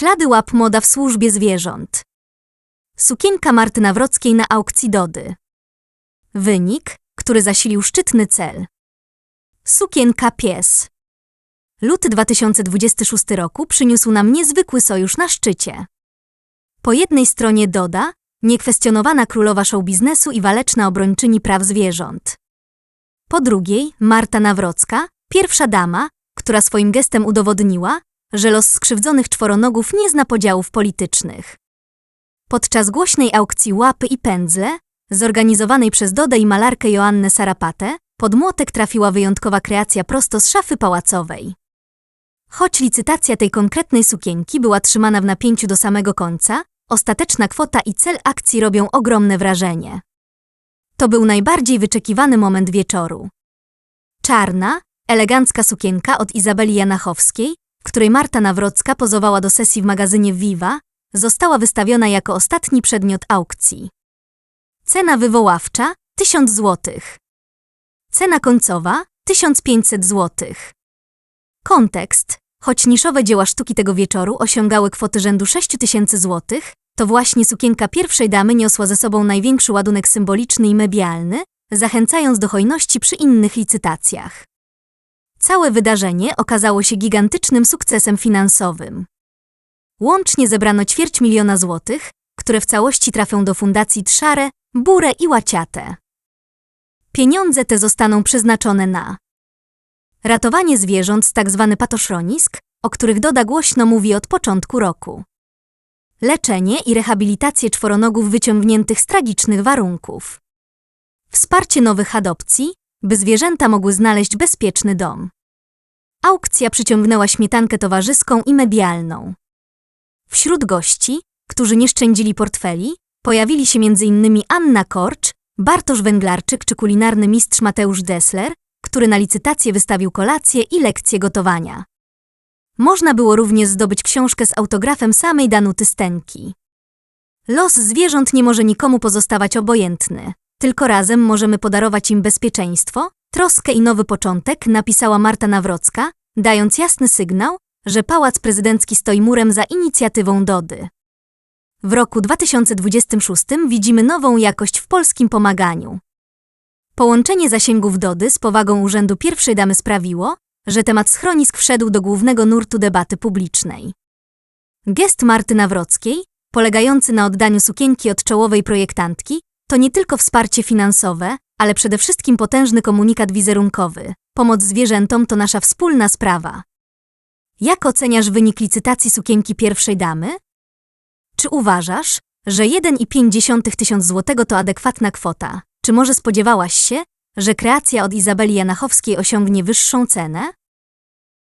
Ślady łap moda w służbie zwierząt. Sukienka Marty Nawrockiej na aukcji Dody. Wynik, który zasilił szczytny cel. Sukienka pies. Luty 2026 roku przyniósł nam niezwykły sojusz na szczycie. Po jednej stronie Doda, niekwestionowana królowa show biznesu i waleczna obrończyni praw zwierząt. Po drugiej Marta Nawrocka, pierwsza dama, która swoim gestem udowodniła, że los skrzywdzonych czworonogów nie zna podziałów politycznych. Podczas głośnej aukcji Łapy i Pędzle, zorganizowanej przez Dodę i malarkę Joannę Sarapatę, pod młotek trafiła wyjątkowa kreacja prosto z szafy pałacowej. Choć licytacja tej konkretnej sukienki była trzymana w napięciu do samego końca, ostateczna kwota i cel akcji robią ogromne wrażenie. To był najbardziej wyczekiwany moment wieczoru. Czarna, elegancka sukienka od Izabeli Janachowskiej, w której Marta Nawrocka pozowała do sesji w magazynie Viva, została wystawiona jako ostatni przedmiot aukcji. Cena wywoławcza 1000 zł. Cena końcowa 1500 zł. Kontekst. Choć niszowe dzieła sztuki tego wieczoru osiągały kwoty rzędu 6000 zł, to właśnie sukienka pierwszej damy niosła ze sobą największy ładunek symboliczny i medialny, zachęcając do hojności przy innych licytacjach. Całe wydarzenie okazało się gigantycznym sukcesem finansowym. Łącznie zebrano ćwierć miliona złotych, które w całości trafią do fundacji Trzare, Burę i Łaciate. Pieniądze te zostaną przeznaczone na ratowanie zwierząt z tzw. patoszronisk, o których Doda głośno mówi od początku roku. Leczenie i rehabilitację czworonogów wyciągniętych z tragicznych warunków. Wsparcie nowych adopcji, by zwierzęta mogły znaleźć bezpieczny dom. Aukcja przyciągnęła śmietankę towarzyską i medialną. Wśród gości, którzy nie szczędzili portfeli, pojawili się m.in. Anna Korcz, Bartosz Węglarczyk czy kulinarny mistrz Mateusz Dessler, który na licytację wystawił kolację i lekcje gotowania. Można było również zdobyć książkę z autografem samej Danuty Stenki. Los zwierząt nie może nikomu pozostawać obojętny. Tylko razem możemy podarować im bezpieczeństwo, troskę i nowy początek, napisała Marta Nawrocka, dając jasny sygnał, że Pałac Prezydencki stoi murem za inicjatywą Dody. W roku 2026 widzimy nową jakość w polskim pomaganiu. Połączenie zasięgów Dody z powagą Urzędu Pierwszej Damy sprawiło, że temat schronisk wszedł do głównego nurtu debaty publicznej. Gest Marty Nawrockiej, polegający na oddaniu sukienki od czołowej projektantki, to nie tylko wsparcie finansowe, ale przede wszystkim potężny komunikat wizerunkowy. Pomoc zwierzętom to nasza wspólna sprawa. Jak oceniasz wynik licytacji sukienki pierwszej damy? Czy uważasz, że 1,5 tysiąc złotego to adekwatna kwota? Czy może spodziewałaś się, że kreacja od Izabeli Janachowskiej osiągnie wyższą cenę?